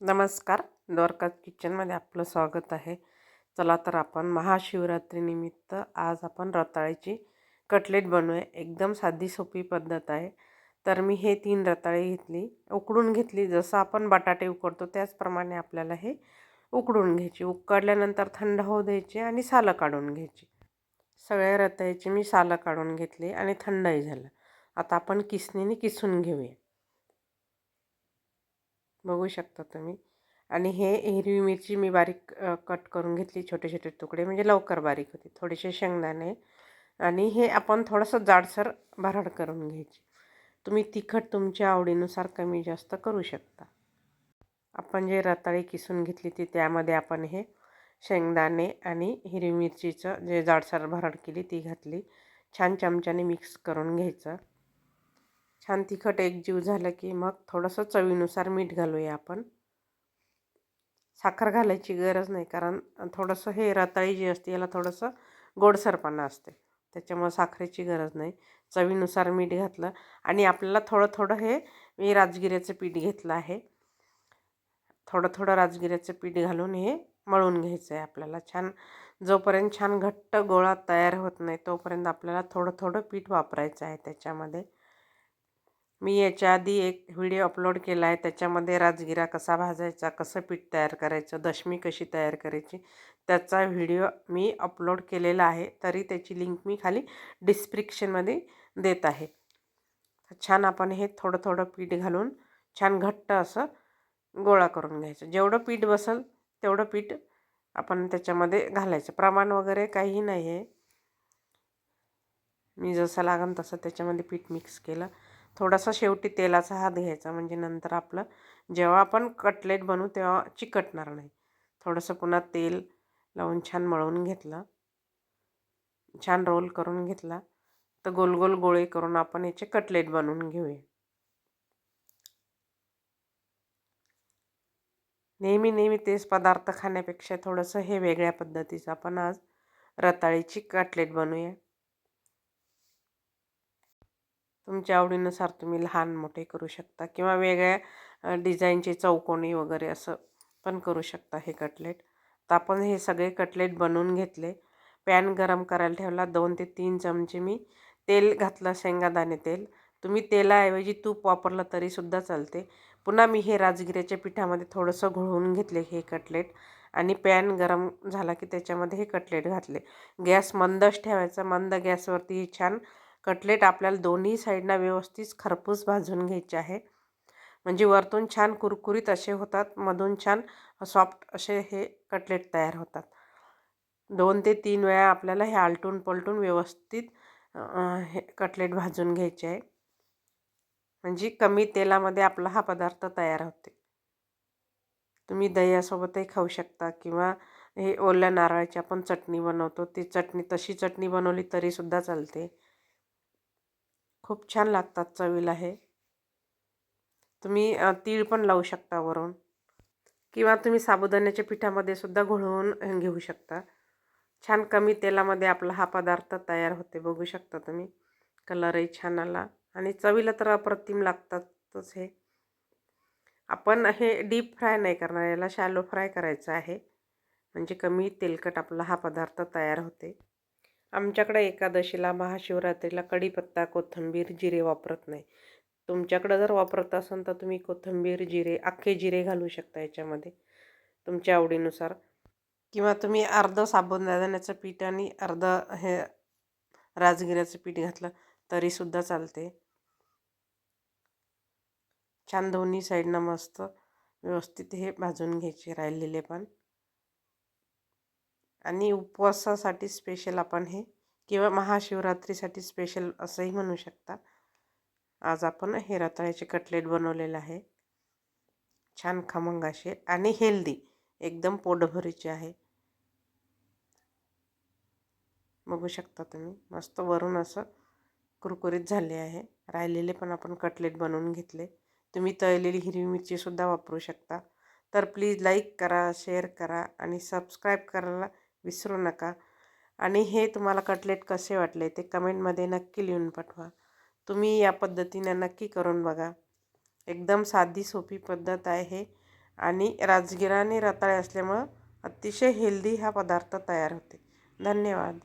नमस्कार. द्वारका किचनमध्ये आपलं स्वागत आहे. चला तर आपण महाशिवरात्रीनिमित्त आज आपण रताळ्याची कटलेट बनवूया. एकदम साधी सोपी पद्धत आहे. तर मी हे तीन रताळे घेतली उकडून घेतली. जसं आपण बटाटे उकडतो त्याचप्रमाणे आपल्याला हे उकडून घ्यायची. उकडल्यानंतर थंड होऊ द्यायची आणि सालं काढून घ्यायची. सगळ्या रताळ्याची मी सालं काढून घेतली आणि थंडही झालं. आता आपण किसणीने किसून घेऊया. बघू शकता तुम्ही. आणि हे हिरवी मिरची मी बारीक कट करून घेतली छोटे छोटे तुकडे म्हणजे लवकर बारीक होते. थोडेसे शेंगदाणे आणि हे आपण थोडंसं जाडसर भराड करून घ्यायची. तुम्ही तिखट तुमच्या आवडीनुसार कमी जास्त करू शकता. आपण जे रताळी किसून घेतली ती त्यामध्ये आपण हे शेंगदाणे आणि हिरवी मिरचीचं जे जाडसर भराड केली ती घातली. छान चमच्याने मिक्स करून घ्यायचं. छान तिखट एकजीव झालं की मग थोडंसं चवीनुसार मीठ घालूया आपण. साखर घालायची गरज नाही कारण थोडंसं हे रताळी जी असते याला थोडंसं गोडसरपणा असते. त्याच्यामुळं साखरेची गरज नाही. चवीनुसार मीठ घातलं आणि आपल्याला थोडं थोडं हे मी राजगिऱ्याचं पीठ घेतलं आहे. थोडं थोडं राजगिऱ्याचं पीठ घालून हे मळून घ्यायचं आहे आपल्याला. छान जोपर्यंत छान घट्ट गोळा तयार होत नाही तोपर्यंत आपल्याला थोडं थोडं पीठ वापरायचं आहे त्याच्यामध्ये. मी याच्या आधी एक व्हिडिओ अपलोड केला आहे. त्याच्यामध्ये राजगिरा कसा भाजायचा कसं पीठ तयार करायचं दशमी कशी तयार करायची त्याचा व्हिडिओ मी अपलोड केलेला आहे. तरी त्याची लिंक मी खाली डिस्क्रिप्शनमध्ये देत आहे. छान आपण हे थोडं थोडं पीठ घालून छान घट्ट असं गोळा करून घ्यायचं. जेवढं पीठ बसेल तेवढं पीठ आपण त्याच्यामध्ये घालायचं. प्रमाण वगैरे काही नाही आहे मी जसं लागन तसं त्याच्यामध्ये पीठ मिक्स केलं. थोडासा शेवटी तेलाचा हात घ्यायचा म्हणजे नंतर आपलं जेव्हा आपण कटलेट बनवू तेव्हा चिकटणार नाही. थोडंसं पुन्हा तेल लावून छान मळवून घेतलं. छान रोल करून घेतला. तर गोल गोल गोळे करून आपण याचे कटलेट बनवून घेऊया. नेहमी नेहमी तेच पदार्थ खाण्यापेक्षा थोडंसं हे वेगळ्या पद्धतीचं आपण आज रताळीची कटलेट बनवूया. तुमच्या आवडीनुसार तुम्ही लहान मोठे करू शकता किंवा वेगळ्या डिझाईनचे चौकोनी वगैरे असं पण करू शकता हे कटलेट. तर आपण हे सगळे कटलेट बनवून घेतले. पॅन गरम करायला ठेवला. दोन ते तीन चमचे मी तेल घातलं शेंगादाणे तेल. तुम्ही तेलाऐवजी तूप वापरलं तरीसुद्धा चालते. पुन्हा मी हे राजगिऱ्याच्या पिठामध्ये थोडंसं घोळून घेतले हे कटलेट आणि पॅन गरम झाला की त्याच्यामध्ये हे कटलेट घातले. गॅस मंदच ठेवायचा. मंद गॅसवरती छान कटलेट आपल्याला दोन्ही साईडना व्यवस्थित खरपूस भाजून घ्यायचे आहे. म्हणजे वरतून छान कुरकुरीत असे होतात मधून छान सॉफ्ट असे हे कटलेट तयार होतात. दोन ते तीन वेळा आपल्याला हे आलटून पलटून व्यवस्थित हे कटलेट भाजून घ्यायचे आहे. म्हणजे कमी तेलामध्ये आपला हा पदार्थ तयार होते. तुम्ही दह्यासोबतही खाऊ शकता किंवा हे ओल्या नारळाची आपण चटणी बनवतो ती चटणी तशी चटणी बनवली तरीसुद्धा चालते. खूप छान लागतात चवीला हे. तुम्ही तीळ पण लावू शकता वरून. किंवा तुम्ही साबुदाण्याच्या पिठामध्ये सुद्धा घोळवून घेऊ शकता. छान कमी तेलामध्ये आपला हा पदार्थ तयार होते बघू शकता तुम्ही. कलरही छान आला. आणि चवीला तर अप्रतिम लागतातच हे. आपण हे डीप फ्राय नाही करणार याला शॅलो फ्राय करायचं आहे. म्हणजे कमी तेलकट आपला हा पदार्थ तयार होते. आमच्याकडे एकादशीला महाशिवरात्रीला कढीपत्ता कोथिंबीर जिरे वापरत नाही. तुमच्याकडं जर वापरत असाल तर तुम्ही कोथिंबीर जिरे अख्खे जिरे घालू शकता याच्यामध्ये तुमच्या आवडीनुसार. किंवा तुम्ही अर्धं साबुदाण्याचं पीठ आणि अर्धं हे राजगिऱ्याचं पीठ घातलं तरीसुद्धा चालते. छान दोन्ही साईडनं मस्त व्यवस्थित हे भाजून घ्यायचे राहिलेले पण. आणि उपवासासाठी स्पेशल आपण हे किंवा महाशिवरात्रीसाठी स्पेशल असंही म्हणू शकता. आज आपण हे रताळ्याचे कटलेट बनवलेलं आहे. छान खमंग असे आणि हेल्दी एकदम पोटभरीचे आहे. बघू शकता तुम्ही मस्त वरून असं कुरकुरीत झाले आहे. राहिलेले पण आपण कटलेट बनवून घेतले. तुम्ही तळलेली हिरवी मिरचीसुद्धा वापरू शकता. तर प्लीज लाईक करा शेअर करा आणि सबस्क्राईब करायला विसरू नका. आणि हे तुम्हाला कटलेट कसे वाटले ते कमेंटमध्ये नक्की लिहून पाठवा. तुम्ही या पद्धतीने नक्की करून बघा. एकदम साधी सोपी पद्धत आहे हे आणि राजगिरा आणि रताळे असल्यामुळं अतिशय हेल्दी हा पदार्थ तयार होते. धन्यवाद.